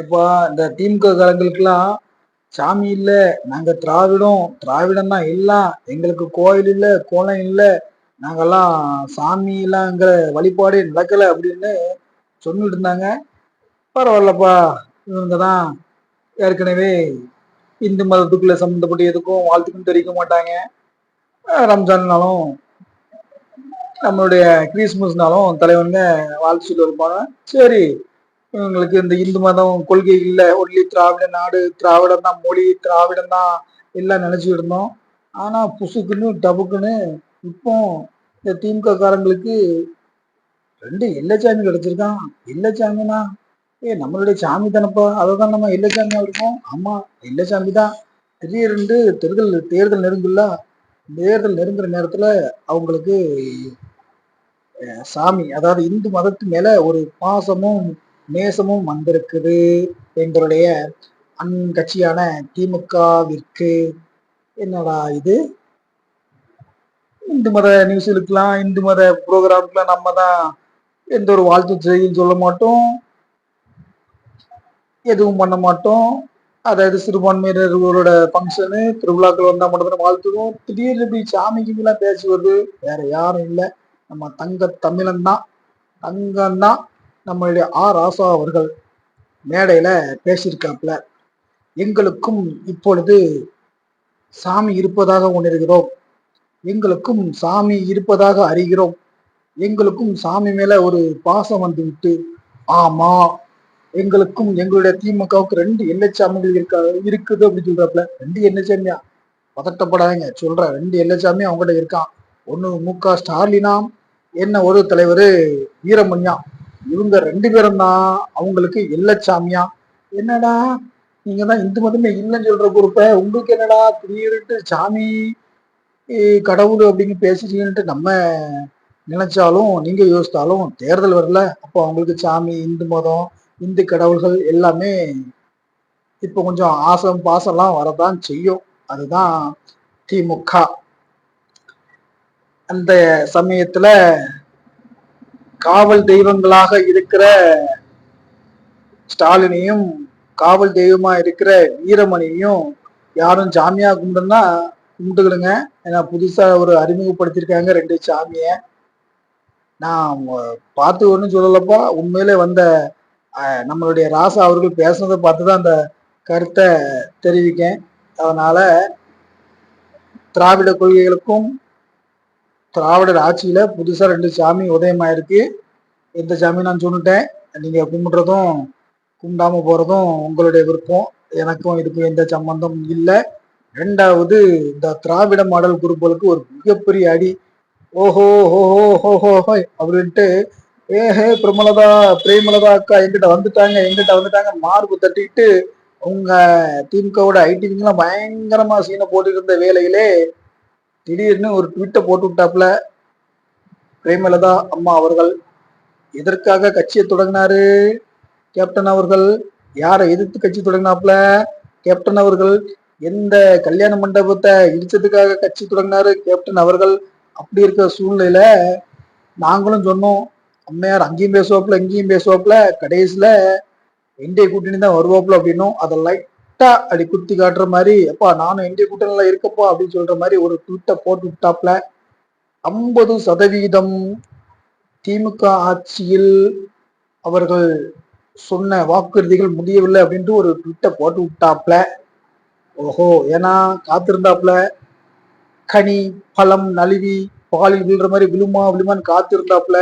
இப்போ இந்த திமுக காரங்களுக்கெல்லாம் சாமி இல்ல நாங்க திராவிடம் திராவிடம் தான் எல்லாம் எங்களுக்கு கோயில் இல்ல கோலம் இல்ல நாங்கெல்லாம் சாமி வழிபாடே நடக்கல அப்படின்னு சொல்லிட்டு இருந்தாங்க. பரவாயில்லப்பா இவங்க தான் ஏற்கனவே இந்து மதத்துக்குள்ள சம்மந்தப்பட்ட எதுக்கும் வாழ்த்துக்கும் தெரிவிக்க மாட்டாங்க. ரம்ஜான்னாலும் நம்மளுடைய கிறிஸ்மஸ்னாலும் தலைவனுங்க வாழ்த்து சொல்லி இருப்பாங்க சரி இவங்களுக்கு இந்த இந்து மதம் கொள்கை இல்லை. ஒன்லி திராவிட நாடு திராவிடம் தான் மொழி திராவிடம் தான் எல்லாம் நினைச்சிட்டு இருந்தோம். ஆனா புசுக்குன்னு டபுக்குன்னு இப்போ இந்த திமுக காரங்களுக்கு ரெண்டு எல்லச்சாமி கிடைச்சிருக்கான். எல்லச்சாமினா ஏ நம்மளுடைய சாமி தானப்பா அதை தான் நம்ம எல்லச்சாமியா இருக்கோம். ஆமா எல்லச்சாமி தான். திடீரென்று தேர்தல் தேர்தல் நெருங்குல்ல? தேர்தல் நெருங்குற நேரத்துல அவங்களுக்கு சாமி அதாவது இந்து மதத்து மேல ஒரு பாசமும் நேசமும் வந்திருக்குது எங்களுடைய அன் கட்சியான திமுகவிற்கு. என்னடா இது? இந்து மத நியூஸ்களுக்கெல்லாம் இந்து மத ப்ரோக்ராம்க்குலாம் நம்ம தான் எந்த ஒரு வாழ்த்து செய்தியும் சொல்ல மாட்டோம். எதுவும் பண்ண மாட்டோம். அதாவது சிறுபான்மையினர்களோட ஃபங்க்ஷனு திருவிழாக்கள் வந்தால் மட்டும்தான் வாழ்த்துவோம். திடீர்னு இப்படி சாமிக்கு எல்லாம் பேசி வருது. வேற யாரும் இல்லை. நம்ம தங்க தமிழன் தான். தங்கம் தான் நம்மளுடைய ஆர் ராசா அவர்கள் மேடையில பேசியிருக்காப்புல. எங்களுக்கும் இப்பொழுது சாமி இருப்பதாக உணர்கிறோம். எங்களுக்கும் சாமி இருப்பதாக அறிகிறோம். எங்களுக்கும் சாமி மேல ஒரு பாசம் வந்துவிட்டு ஆமா எங்களுக்கும் எங்களுடைய திமுகவுக்கு ரெண்டு எல்லைச்சாமிகள் இருக்கா இருக்குது அப்படின்னு சொல்றாப்புல. ரெண்டு எல்லைச்சாமியா? பதட்டப்படாதீங்க. சொல்ற ரெண்டு எல்லைச்சாமி அவங்ககிட்ட இருக்கான். ஒன்னு மு க ஸ்டாலினாம் என்ன ஒரு தலைவர் வீரமணியா இவங்க ரெண்டு பேரும் தான் அவங்களுக்கு எல்லச்சாமியா என்னடா? நீங்க தான் இந்து மதமே இல்லைன்னு சொல்ற குரூப்ப உங்களுக்கு என்னடா திடீர்னு சாமி கடவுள் அப்படின்னு பேசுறீங்கன்ட்டு நம்ம நினைச்சாலும் நீங்க யோசித்தாலும் தேர்தல் வரல. அப்போ அவங்களுக்கு சாமி இந்து மதம் இந்து கடவுள்கள் எல்லாமே இப்போ கொஞ்சம் ஆசம் பாசம்லாம் வரதான் செய்யும். அதுதான் திமுக அந்த சமயத்துல காவல் தெய்வங்களாக இருக்கிற ஸ்டாலினையும் காவல் தெய்வமா இருக்கிற வீரமணியையும் யாரும் ஜாமியா கும்பிடுன்னா கும்பிட்டுக்கிடுங்க. ஏன்னா புதுசா ஒரு அறிமுகப்படுத்தியிருக்காங்க ரெண்டு சாமிய. நான் பார்த்து ஒன்றும் சொல்லலப்பா. உண்மையிலே வந்த நம்மளுடைய ராசா அவர்கள் பேசுனதை பார்த்து தான் அந்த கருத்தை தெரிவிக்கேன். அதனால திராவிட கொள்கைகளுக்கும் திராவிடர் ஆட்சியில புதுசா ரெண்டு சாமி உதயமாயிருக்கு. எந்த சாமி நான் சொல்லிட்டேன் நீங்க கும்பிடுறதும் கும்பிடாம போறதும் உங்களுடைய விருப்பம். எனக்கும் இதுக்கும் எந்த சம்பந்தம் இல்லை. ரெண்டாவது இந்த திராவிட மாடல் குரூப்புகளுக்கு ஒரு மிகப்பெரிய அடி. ஓஹோ ஹோஹோ ஹோஹோ ஹோய் அப்படின்ட்டு ஏஹே பிரமலதா பிரேமலதா அக்கா எங்கிட்ட வந்துட்டாங்க எங்கிட்ட வந்துட்டாங்க. மார்பு தட்டிட்டு உங்க திமுகவோட ஐடிவிங்கெல்லாம் பயங்கரமா சீனை போட்டுட்டு இருந்த வேலையிலே திடீர்னு ஒரு ட்விட்டை போட்டு விட்டாப்புல. பிரேமலதா அம்மா அவர்கள் எதற்காக கட்சியை தொடங்கினாரு? கேப்டன் அவர்கள் யாரை எதிர்த்து கட்சி தொடங்கினாப்புல? கேப்டன் அவர்கள் எந்த கல்யாண மண்டபத்தை இடிச்சதுக்காக கட்சி தொடங்கினாரு? கேப்டன் அவர்கள் அப்படி இருக்கிற சூழ்நிலையில நாங்களும் சொன்னோம் அம்மையார் அங்கேயும் பேசுவாப்புல இங்கேயும் பேசுவாப்புல கடைசியில இந்திய கூட்டணி தான் வருவாப்புல அப்படின்னும். அதை கரெக்டா அப்படி குத்தி காட்டுற மாதிரி அப்பா நானும் இந்திய கூட்டணியில இருக்கப்பா அப்படின்னு சொல்ற மாதிரி ஒரு ட்விட்டை போட்டு விட்டாப்புல ஐம்பது சதவீதம் திமுக ஆட்சியில் அவர்கள் சொன்ன வாக்குறுதிகள் முடியவில்லை அப்படின்ட்டு ஒரு ட்விட்டை போட்டு விட்டாப்ல. ஓஹோ ஏன்னா காத்திருந்தாப்புல கனி பழம் நழுவி பாலில் விழுற மாதிரி விழுமா விழுமான்னு காத்திருந்தாப்புல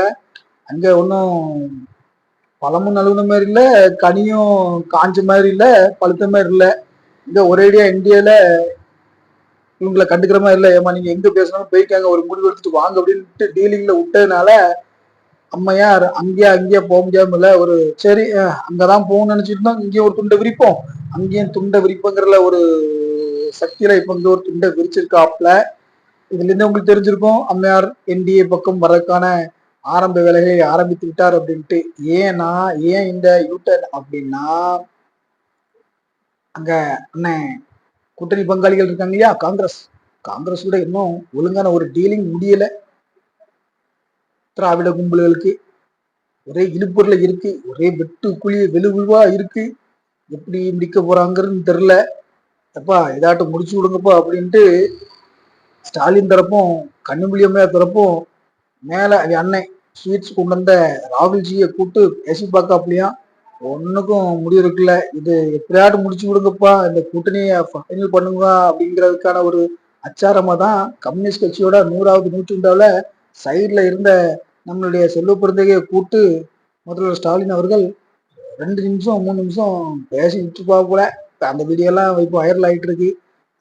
அங்க ஒன்றும் பழமும் நழுவுன மாதிரி இல்ல கனியும் காஞ்ச மாதிரி இல்ல பழுத்த மாதிரி இல்ல இந்த ஒரேடியா இந்தியால இவங்களை கண்டுக்கிற மாதிரி இல்ல. ஏமா நீங்க எங்க பேசணும் போய்க்காங்க ஒரு முடிவு எடுத்துட்டு வாங்க அப்படின்ட்டு டீலிங்ல விட்டதுனால அம்மையார் அங்கேயே அங்கேயே போக முடியாம இல்ல. ஒரு சரி அங்கதான் போகணும்னு நினைச்சிட்டு தான் இங்கேயும் ஒரு துண்டை விரிப்போம். அங்கேயும் துண்டை விரிப்போங்கிறல ஒரு சக்தியில இப்ப இங்க ஒரு துண்டை விரிச்சிருக்காப்ல. இதுல இருந்து உங்களுக்கு தெரிஞ்சிருக்கும் அம்மையார் என்டிஏ பக்கம் வரதுக்கான ஆரம்ப வேலைகளை ஆரம்பித்து விட்டார் அப்படின்ட்டு ஏன்னா ஏன் இந்த யூட்டர் அப்படின்னா அங்க அண்ணன் கூட்டணி பங்காளிகள் இருக்காங்க இல்லையா? காங்கிரஸ். காங்கிரஸ் கூட இன்னும் ஒழுங்கான ஒரு டீலிங் முடியல. திராவிட கும்பல்களுக்கு ஒரே இழுப்புல இருக்கு ஒரே வெட்டு குழி வெளுவிழுவா இருக்கு. எப்படி முடிக்க போறாங்கன்னு தெரியல. எப்பா ஏதாட்டும் முடிச்சு விடுங்கப்பா அப்படின்ட்டு ஸ்டாலின் தரப்பும் கண்ணுமிழியம்மையா தரப்பும் மேல அவன் அண்ணன் ஸ்வீட்ஸ் கொண்டு வந்த ராகுல்ஜியை கூப்பிட்டு பேசி பார்க்காப்லையா ஒன்றுக்கும் முடிவு இருக்குல்ல இது எப்படியாட்டு முடிச்சு விடுங்கப்பா இந்த கூட்டணியை ஃபைனல் பண்ணுங்க அப்படிங்கிறதுக்கான ஒரு அச்சாரமா தான் கம்யூனிஸ்ட் கட்சியோட நூறாவது நூற்றாண்டாவில் சைடில் இருந்த நம்மளுடைய செல்வ பிறந்தகையை கூப்பிட்டு முதல்வர் ஸ்டாலின் அவர்கள் ரெண்டு நிமிஷம் மூணு நிமிஷம் பேசி விட்டுருப்பா போல அந்த வீடியோலாம் இப்போ வைரல் ஆகிட்டு இருக்கு.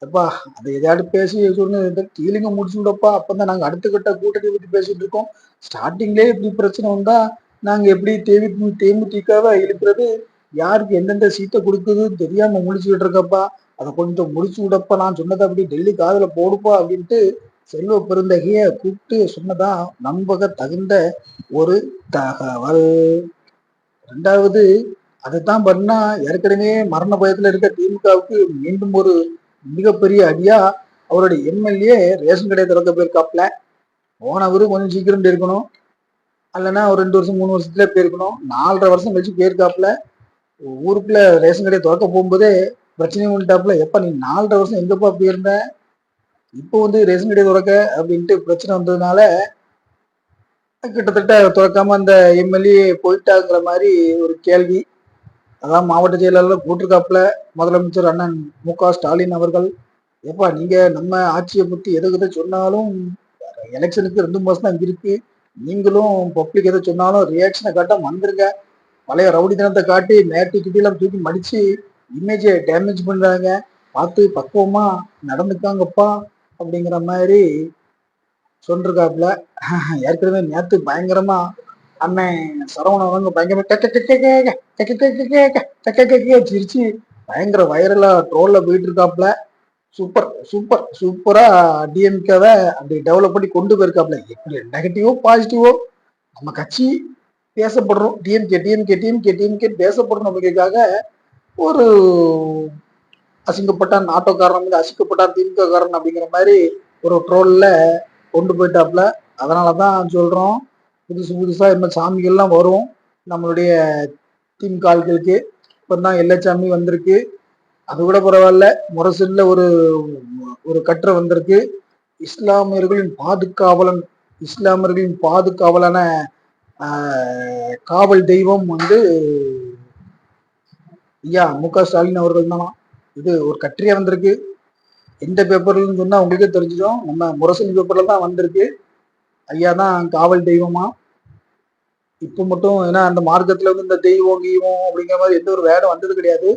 எப்பா அதை எதையாவது பேசி சொன்னு டீலிங்க முடிச்சுடப்பா அப்பதான் நாங்க அடுத்த கட்ட கூட்டணி பத்தி பேசிட்டு இருக்கோம். ஸ்டார்டிங்லேயே இப்படி பிரச்சனை வந்தா நாங்க எப்படி தேவி தேமுதிகவை இழுக்கிறது யாருக்கு எந்தெந்த சீட்டை கொடுக்குதுன்னு தெரியாம முடிச்சுக்கிட்டு இருக்கப்பா. அதை கொஞ்சம் முடிச்சு விடப்பா. நான் சொன்னதை அப்படி டெல்லி காதில் போடுப்பா அப்படின்ட்டு செல்வ பெருந்தகைய கூப்பிட்டு சொன்னதா நம்பக தகுந்த ஒரு தகவல். ரெண்டாவது அதைத்தான் பண்ணா ஏற்கனவே மரண பயத்துல இருக்க திமுகவுக்கு மீண்டும் ஒரு மிகப்பெரிய அடியா அவருடைய எம்எல்ஏ ரேஷன் கடையை திறக்க போயிருக்காப்ல போனவரு கொஞ்சம் சீக்கிரம் இருக்கணும் இல்லைன்னா ஒரு ரெண்டு வருஷம் மூணு வருஷத்துல போயிருக்கணும் நாலரை வருஷம் கழிச்சு போயிருக்காப்ல ஊருக்குள்ள ரேஷன் கடையை திறக்க போகும்போதே பிரச்சனையும் பண்ணிட்டாப்புல. எப்ப நீ நாலரை வருஷம் எங்கப்பா போயிருந்த இப்போ வந்து ரேஷன் கடை திறக்க அப்படின்ட்டு பிரச்சனை வந்ததுனால கிட்டத்தட்ட திறக்காம அந்த எம்எல்ஏ போயிட்டாங்கிற மாதிரி ஒரு கேள்வி. அதான் மாவட்ட செயலாளர் கூட்டிருக்காப்புல முதலமைச்சர் அண்ணன் மு க ஸ்டாலின் அவர்கள். ஏப்பா நீங்க நம்ம ஆட்சியை பத்தி எதை எதை சொன்னாலும் எலெக்ஷனுக்கு ரெண்டு மாசம் தான் இருக்கு. நீங்களும் பப்ளிக் எதை சொன்னாலும் ரியாக்ஷனை காட்ட வந்துருங்க பழைய ரவுடி தினத்தை காட்டி மேட்டி கிட்டிலாம் தூக்கி மடிச்சு இமேஜை டேமேஜ் பண்றாங்க. பார்த்து பக்குவமா நடந்துக்காங்கப்பா அப்படிங்கிற மாதிரி சொல்லிருக்காப்புல. ஏற்கனவே நேத்து பயங்கரமா அண்ணன் சரவணவங்க பயங்கர சிரிச்சு பயங்கர வைரலா ட்ரோல்ல போயிட்டு இருக்காப்ல சூப்பர் சூப்பர் சூப்பரா டிஎம்கேவை அப்படி டெவலப் பண்ணி கொண்டு போயிருக்காப்ல எப்படி நெகட்டிவோ பாசிட்டிவோ நம்ம கட்சி பேசப்படுறோம் டிஎம்கே டிஎம்கே டிஎம்கே டிஎம்கே பேசப்படுறோம் நம்பிக்கைக்காக ஒரு அசிங்கப்பட்டான் ஆட்டோக்காரன் வந்து அசிங்கப்பட்டான் திமுக காரன் அப்படிங்கிற மாதிரி ஒரு ட்ரோல்ல கொண்டு போயிட்டாப்ல அதனால தான் சொல்றோம் புதுசு புதுசாக இந்த சாமிகள்லாம் வரும். நம்மளுடைய திமுக ஆட்களுக்கு இப்போ தான் எல்லச்சாமி வந்திருக்கு. அது கூட பரவாயில்ல. முரசில் ஒரு ஒரு கற்றை வந்திருக்கு. இஸ்லாமியர்களின் பாதுகாவலன் இஸ்லாமியர்களின் பாதுகாவலான காவல் தெய்வம் வந்து ஐயா மு க ஸ்டாலின் அவர்கள் தானா. இது ஒரு கட்டுரையா வந்திருக்கு. எந்த பேப்பர்லன்னு சொன்னா உங்களுக்கே தெரிஞ்சிடும். நம்ம முரசன் பேப்பர்ல தான் வந்திருக்கு. ஐயா தான் காவல் தெய்வமா? இப்போ மட்டும் ஏன்னா அந்த மார்க்கத்துல வந்து இந்த தெய்வம் கீவம் அப்படிங்கிற மாதிரி எந்த ஒரு வேடம் வந்தது கிடையாது.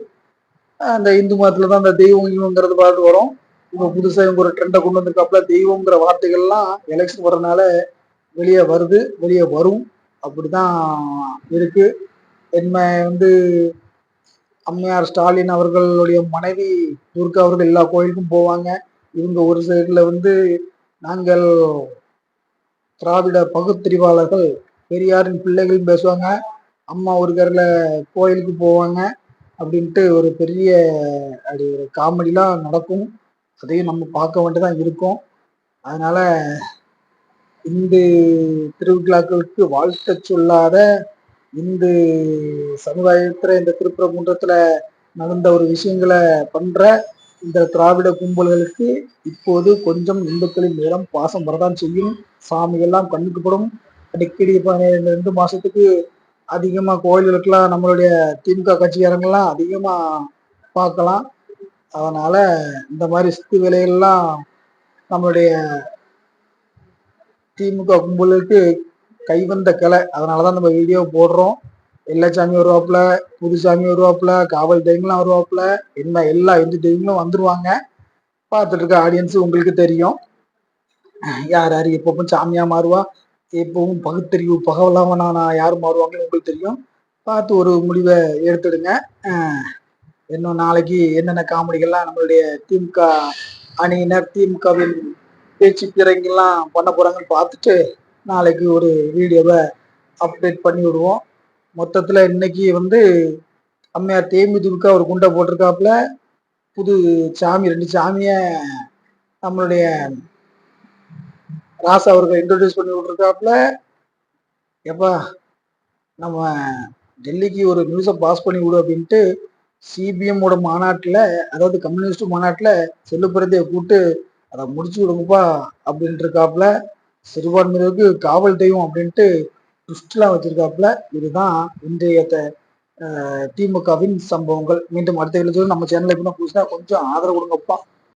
அந்த இந்து மதத்தில் தான் அந்த தெய்வம் கீவங்கிறது பார்த்து வரும். இப்போ புதுசாக இவங்க ஒரு ட்ரெண்டை கொண்டு வந்திருக்காப்புல தெய்வங்கிற வார்த்தைகள்லாம் எலெக்ஷன் வர்றதுனால வெளியே வருது வெளியே வரும். அப்படிதான் இருக்கு. என்ன வந்து அம்மையார் ஸ்டாலின் அவர்களுடைய மனைவி துர்கா அவர்கள் எல்லா கோயிலுக்கும் போவாங்க. இவங்க ஒரு சைடில் வந்து நாங்கள் திராவிட பகுத்தறிவாளர்கள் பெரியாரின் பிள்ளைகள் பேசுவாங்க. அம்மா ஒரு கரில் கோயிலுக்கு போவாங்க. அப்படின்ட்டு ஒரு பெரிய அப்படி ஒரு காமெடிலாம் நடக்கும். அதையும் நம்ம பார்க்க வேண்டியதான் இருக்கும். அதனால இந்து திருவிழாக்களுக்கு வாழ்த்த சொல்லாத இந்து சமுதாயத்தில் இந்த திருப்பரங்குன்றத்தில் நடந்த ஒரு விஷயங்களை பண்ற இந்த திராவிட கும்பல்களுக்கு இப்போது கொஞ்சம் இந்துக்களின் மேலும் பாசம் வரதான் செய்யும். சாமிகள்லாம் கண்ணுக்குப்படும். அடிக்கடி ரெண்டு மாசத்துக்கு அதிகமா கோயில்களுக்கெல்லாம் நம்மளுடைய திமுக கட்சிக்காரங்கெல்லாம் அதிகமா பார்க்கலாம். அதனால இந்த மாதிரி சித்து விலையெல்லாம் நம்மளுடைய திமுக கும்பலுக்கு கைவந்த கிளை. அதனாலதான் நம்ம வீடியோ போடுறோம். சாமி வருவாப்புல புதுசாமி வருவாப்புல காவல் தெய்வங்களாம் வருவாப்புல என்ன எல்லா இந்து தெய்வங்களும் வந்துருவாங்க. பார்த்துட்டு இருக்க ஆடியன்ஸ் உங்களுக்கு தெரியும். யார் யார் எப்பவும் சாமியா மாறுவா எப்பவும் பகுத்தறிவு பகவலாம நான் யார் மாறுவாங்கன்னு உங்களுக்கு தெரியும். பார்த்து ஒரு முடிவை எடுத்துடுங்க. இன்னும் நாளைக்கு என்னென்ன காமெடிகள்லாம் நம்மளுடைய திமுக அணியினர் திமுகவின் பேச்சு பிறங்கெல்லாம் பண்ண போறாங்கன்னு பார்த்துட்டு நாளைக்கு ஒரு வீடியோவை அப்டேட் பண்ணி விடுவோம் மொத்தத்தில் இன்னைக்கு வந்து அம்மையார் தேமுதிமுக ஒரு குண்டை போட்டிருக்காப்புல. புது சாமி ரெண்டு சாமியை நம்மளுடைய ராசா அவர்கள் இன்ட்ரடியூஸ் பண்ணி விட்ருக்காப்புல எப்பா நம்ம டெல்லிக்கு ஒரு நியூஸை பாஸ் பண்ணி விடு அப்படின்ட்டு சிபிஎம்மோட மாநாட்டில் அதாவது கம்யூனிஸ்ட் மாநாட்டில் செல்லுப்பிரதியை கூப்பிட்டு அதை முடிச்சு விடுங்கப்பா அப்படின்ட்டு இருக்காப்புல. சிறுபான்மையினருக்கு காவல் தெய்வம் அப்படின்ட்டு ட்விஸ்ட்லாம் வச்சிருக்காப்புல இதுதான் இன்றைய திமுகவின் சம்பவங்கள். மீண்டும் அடுத்த எழுதும் நம்ம சேனலில் இப்போ புதுசாக கொஞ்சம் ஆதரவு கொடுங்கப்பா.